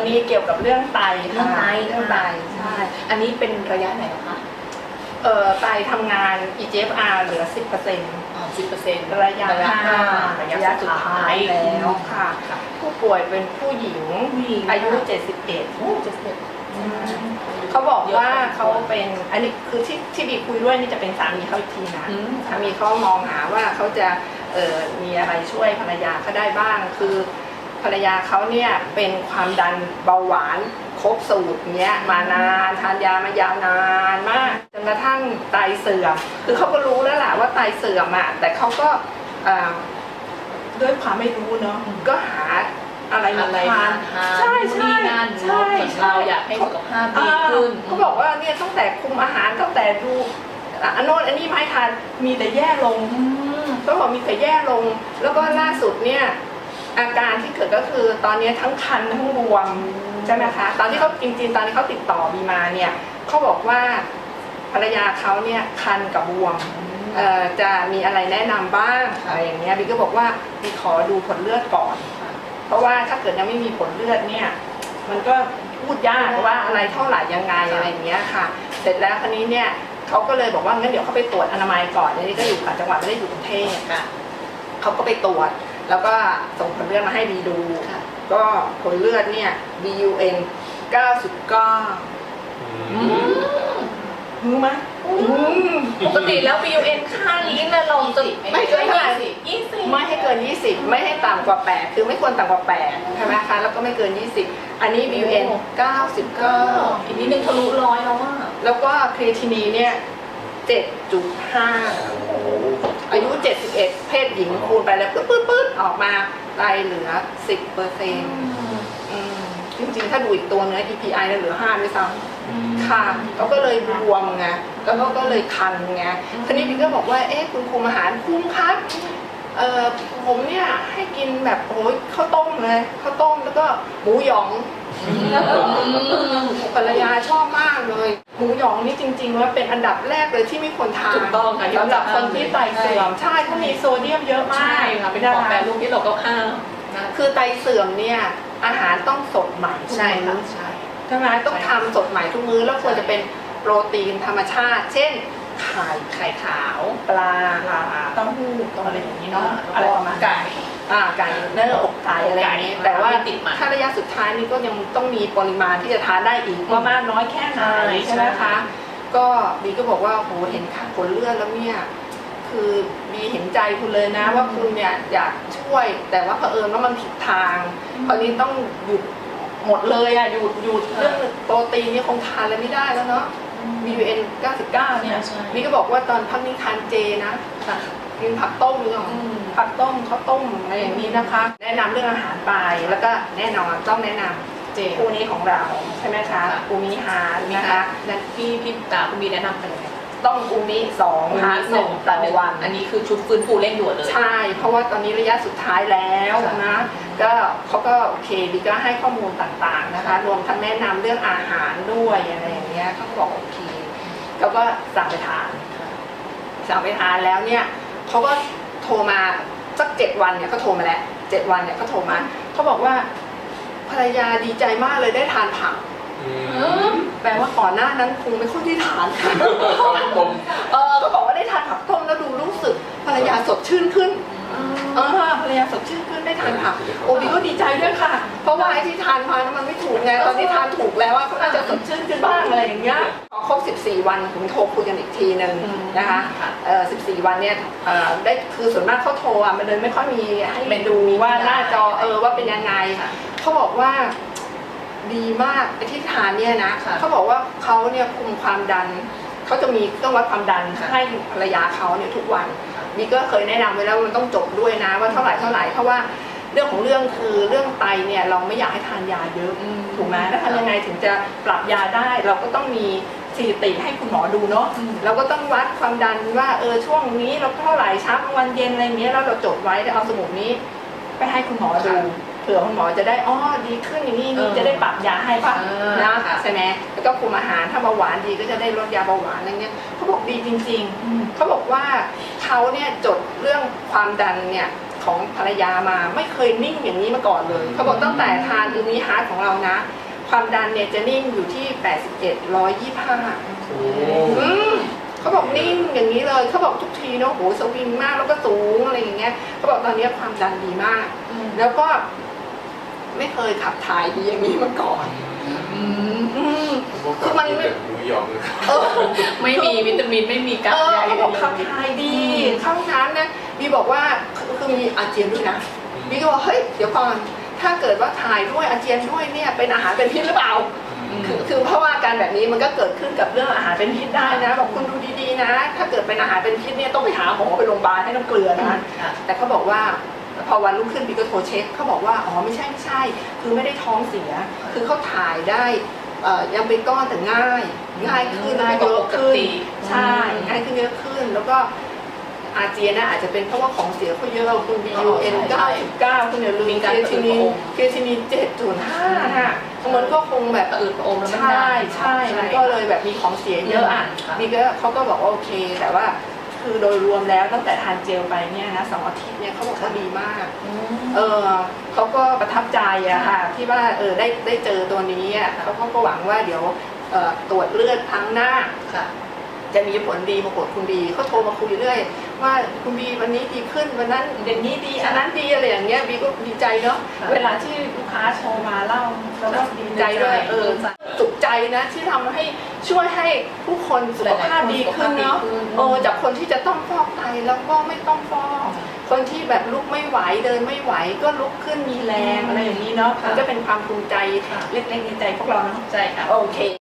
วันนี้เกี่ยวกับเรื่องไตเรื่องไตค่ะเรื่องไตใช่อันนี้เป็นระยะไหนคะเอ่อไตทำงาน EGFR เหลือ 10%อ๋อสิบเปอร์เซ็นต์ระยะห้าระระยะยะสุสุดดท้าท้ายยแล้แล้ววค่ะค่ะ ผู้ป่วยเป็นผู้หญิงผู้หญิงอายุค่ะ71โอ้เจ็ดสิบเขาบอกว่าเขาเป็นอันนี้คือที่ที่บีคุยด้วยนี่จะเป็นสามีเขาอีกทีนะอืมสามีเขามองหาว่าเขาจะเอ่อมีอะไรช่วยภรรยาเขาได้บ้างคือ ภรรยาเขาเนี่ยเป็นความดันเบาหวานครบสูตรเนี้ยมานานทานยามายาวนานมากจนกระทั่งไตเสื่อมคือเขาก็รู้แล้วแหละว่าไตเสื่อมอะแต่เขาก็เอ่อด้วยความไม่รู้เนาะก็หาอะไรมาอะไรทาทานนทานใช่ใช่นู่นนี่นั่นใช่เนาะเหมือนเราอยากให้สุขภาพดีอ่าขึ้นเขาบอกว่าเนี่ยตั้งแต่คุมอาหารตั้งแต่ดูอะอันโน้นอันนี้ไม่ทานมีแต่แย่ลงอืมเขาบอกมีแต่แย่ลง แล้วก็ล่าสุดเนี่ย อาการที่เกิดก็คือตอนนี้ทั้งคันทั้งบวมใช่ไหมคะตอนที่เขาจริงๆตอนที่เขาติดต่อบีมาเนี่ยเขาบอกว่าภรรยาเขาเนี่ยคันกับบวมจะมีอะไรแนะนำบ้างอะไรอย่างเงี้ยบีก็บอกว่าบีขอดูผลเลือดก่อน เพราะว่าถ้าเกิดยังไม่มีผลเลือดเนี่ยมันก็พูดยากว่าอะไรเท่าไหร่ยังไงอะไรอย่างเงี้ยค่ะ เสร็จแล้วคราวนี้เนี่ยเขาก็เลยบอกว่างั้นเดี๋ยวเขาไปตรวจอนามัยก่อนนนี้ก็อยู่ต่างจังหวัดไม่ได้อยู่กรุงเทพค่ะเขาก็ไปตรวจ แล้วก็ส่งผลเลือดมาให้บีดู ค่ะก็ผลเลือดเนี่ย BUN 99อืมรู้ไหมอืม ปกติแล้ว BUN ค่านี้นะเราจะไม่เกินเท่าไหร่ ยี่สิบไม่ให้เกิน 20 ไม่ให้ต่ำกว่า 8 คือไม่ควรต่ำกว่า8ใช่ไหมคะ แล้วก็ไม่เกิน 20 อันนี้ BUN ก็99 อีกนิดนึงทะลุร้อยแล้วว่าแล้วก็ครีเอทินีเนี่ย 7.5 อายุ 71 เพศหญิงคูณไปแล้วปึ๊ดปึ๊ดปึ๊ดออกมาไตเหลือ 10เปอร์เซ็นต์จริงๆ ถ้าดูอีกตัวเนื้อ EPI เนี่ยเหลือ 5 ด้วยซ้ำค่ะเขาก็เลยบวมไงแล้วก็ก็เลยคันไงทีนี้พี่ก็บอกว่า เอ๊ะ คุณคุมอาหารคุมครับ เอ่อผมเนี่ยให้กินแบบโอ้ยข้าวต้มเลยข้าวต้มแล้วก็หมูหยองภรรยาชอบมากเลยหมูหยองนี่จริงๆว่าเป็นอันดับแรกเลยที่ไม่ควรทานถูกต้องค่ะสำหรับคนที่ไตเสื่อมใช่เขามีโซเดียมเยอะมากใช่ค่ะเป็นของแปรรูปที่เราก็ห้ามนะคือไตเสื่อมเนี่ยอาหารต้องสดใหม่ทุกใช่มื้ค่ะอใช่ใช่ไหมต้องทำสดใหม่ทุกมื้อแล้วควรจะเป็นโปรตีนธรรมชาติ เช่น ไข่ไข่ขาวปลาเต้าหู้อะไรอย่างนี้เนาะอะไรประมาณนั้นไก่อ่าไก่เนื้ออกไก่อะไรอย่างนี้ไก่แต่ว่าไม่ติดมันถ้าระยะสุดท้ายนี่ก็ยังต้องมีปริมาณที่จะทานได้อีกว่ามากน้อยแค่ไหนใช่ใช่ไหมใช่คะก็บีก็บอกว่าโหเห็นค่าผลเลือดแล้วเนี่ยคือบีเห็นใจคุณเลยนะ ว่าคุณเนี่ยอยากช่วย แต่ว่าเผอิญว่ามันผิดทางคราวนี้ต้องหยุดหมดเลยอะหยุดหยุดเรื่องโปรตีนนี่คงทานอะไรไม่ได้แล้วเนาะ BUN 99 เนี่ย ใช่บีก็บอกว่าตอนพักนี้ทานเจนะค่ะกินผักต้มหรือเปล่าอืม ผักต้มข้าวต้มอะไรอย่างนี้นะคะ แนะนำเรื่องอาหารไป แล้วก็แน่นอนต้องแนะนำเจคู่นี้ของเราใช่ไหมคะค่ะ อูมิฮาร์ดนะนะคะคะนั่นพี่พี่ตาคุณบีแนะนำเป็นยังไงต้องอูมิสองฮาร์ดหนึ่งต่อวัน อันนี้คือชุดฟื้นฟูเร่งด่วนเลย ใช่ เพราะว่าตอนนี้ระยะสุดท้ายแล้วค่ะนะ ก็เขาก็โอเคดีก็ให้ข้อมูลต่างๆนะคะ รวมทั้งแนะนำเรื่องอาหารด้วยอะไรอย่าง เงี้ยเขาก็บอกโอเคแล้วก็สั่งไปทานสั่งไปทานแล้วเนี่ยเขาก็โทรมาสักเจ็ดวันเนี่ยก็โทรมาแล้วเจ็ดวันเนี่ยก็โทรมาเขาบอกว่าภรรยาดีใจมากเลยได้ทานผักแปลว่าก่อนหน้านั้นคงไม่ค่อยได้ทานผักผมเออก็บอกว่าได้ทานผักต้มแล้วดูรู้สึกภรรยาสดชื่นขึ้น เออภรรยาสดชื่นขึ้นได้ทานผักโอบีก็ดีใจด้วยค่ะ เพราะว่าไอ้ที่ทานมามันไม่ถูกไงตอนนี้ทานถูกแล้วว่าก็น่าจะสดชื่นขึ้นบ้างอะไรอย่างเงี้ยพอครบ 14 วันถึงโทรคุยกันอีกทีหนึ่งนะคะเอ่อ14 วันเนี่ยเอ่อได้คือส่วนมากเขาโทรอะมันเลยไม่ค่อยมีให้ไปดูว่าหน้าจอเออว่าเป็นยังไงเขาบอกว่าดีมากไอ้ที่ทานเนี่ยนะค่ะเขาบอกว่าเขาเนี่ยคุมความดันเขาจะมีเครื่องวัดความดันให้ภรรยาเขาเนี่ยทุกวัน ค่ะบีก็เคยแนะนำไว้แล้วว่ามันต้องจบด้วยนะว่าเท่าไหร่เท่าไหร่เพราะว่าเรื่องของเรื่องคือเรื่องไตเนี่ยเราไม่อยากให้ทานยาเยอะอืมถูกไหมแล้วทำยังไงถึงจะปรับยาได้ เราก็ต้องมีสถิติให้คุณหมอดูเนาะอืมเราก็ต้องวัดความดันว่าเออช่วงนี้เราเท่าไหร่เช้ากลางวันเย็นอะไรเงี้ยแล้วเราจดไว้แล้วเอาสมุดนี้ ไปให้คุณหมอดูเผื่อคุณหมอจะได้อ๋อดีขึ้นอย่างนี้นี่เออจะได้ปรับยาให้ป่ะอ่านะค่ะใช่ไหมแล้วก็คุมอาหารถ้าเบาหวานดีก็จะได้ลดยาเบาหวานอะไรเงี้ยเขาบอกดีจริง ๆเขาบอกว่าเขาเนี่ยจดเรื่องความดันเนี่ยของภรรยามาไม่เคยนิ่งอย่างนี้มาก่อนเลยเขาบอกตั้งแต่ทานอูมิฮาร์ดของเรานะ ความดันเนี่ยจะนิ่งอยู่ที่81 125โอ้อืมเขาบอกนิ่งอย่างนี้เลยเขาบอกทุกทีเนาะโหสวิงมากแล้วก็สูงอะไรอย่างเงี้ยเขาบอกตอนนี้ความดันดีมาก แล้วก็ ไม่เคยขับถ่ายดีอย่างนี้มาก่อนอืมอืมคือมันไม่ หมูหยองเลยเออ ไม่มีวิตามินไม่มีกั๊เอกอใยเขาเลบอกขับยถ่ายดีเข้าห้องน้ำนะบีบอกว่าคือคือมีอาเจียนด้วยนะบีก็บอกเฮ้ยเดี๋ยวก่อนถ้าเกิดว่าถ่ายด้วยอาเจียนด้วยเนี่ยเป็นอาหารเป็นพิษหรือเปล่า คือคือเพราะว่าการแบบนี้มันก็เกิดขึ้นกับเรื่องอาหารเป็นพิษได้นะบอกคุณดูดีๆนะ ถ้าเกิดเป็นอาหารเป็นพิษเนี่ยต้องไปหาหมอไปโรงพยาบาลให้น้ำเกลือนะค่ะแต่เขาบอกว่า พอวันรุ่งขึ้นพี่ก็โทรเช็คเขาบอกว่าอ๋อไม่ใช่ไม่ใช่ คือไม่ได้ท้องเสีย คือเขาถ่ายได้เอ่อยังเป็นก้อนแต่ง่าย ง่ายขึ้นแล้วก็เยอะขึ้นง่ายกว่าปกติใช่ง่ายขึ้นเยอะขึ้น แล้วก็อาเจียนนะอาจจะเป็นเพราะว่าของเสียเขาเยอะคุณ BUN 99คุณอย่าลืมมีเคการทีนินผสมเคทีนิน7.5ค่ะมันก็คงแบบอืดอมแล้วมันใช่ดันใช่มันก็เลยแบบมีของเสียเยอะอะค่ะนี่ก็เขาก็บอกว่าโอเคแต่ว่า คือโดยรวมแล้วตั้งแต่ทานเจลไปเนี่ยนะสองอาทิตย์เนี่ยเขาบอกว่าดีมาก เออเขาก็ประทับใจอะค่ะ ที่ว่าเออได้ได้เจอตัวนี้อะเขาก็หวังว่าเดี๋ยวเอ่อตรวจเลือดครั้งหน้าค่ะ จะมีผลดีปรากฏคุณบีเขาโทรมาคุยเรื่อยว่าคุณบีวันนี้ดีขึ้นวันนั้นอย่างนี้ดีอันนั้นดีอะไรอย่างเงี้ยบีก็ดีใจเนาะค่ะเวลาที่ลูกค้าโทรมาเล่าแล้วก็ดีใจด้วยเออสุขใจนะที่ทำให้ช่วยให้ผู้คนสุขภาพดีขึ้นเนาะสุขภาพดีขึ้นเออจากคนที่จะต้องฟอกไตแล้วก็ไม่ต้องฟอกคนที่แบบลุกไม่ไหวเดินไม่ไหวก็ลุกขึ้นมีแรงอะไรอย่างนี้เนาะค่ะมันก็เป็นความภูมิใจค่ะเล็กๆในใจพวกเราเนาะใช่ค่ะโอเค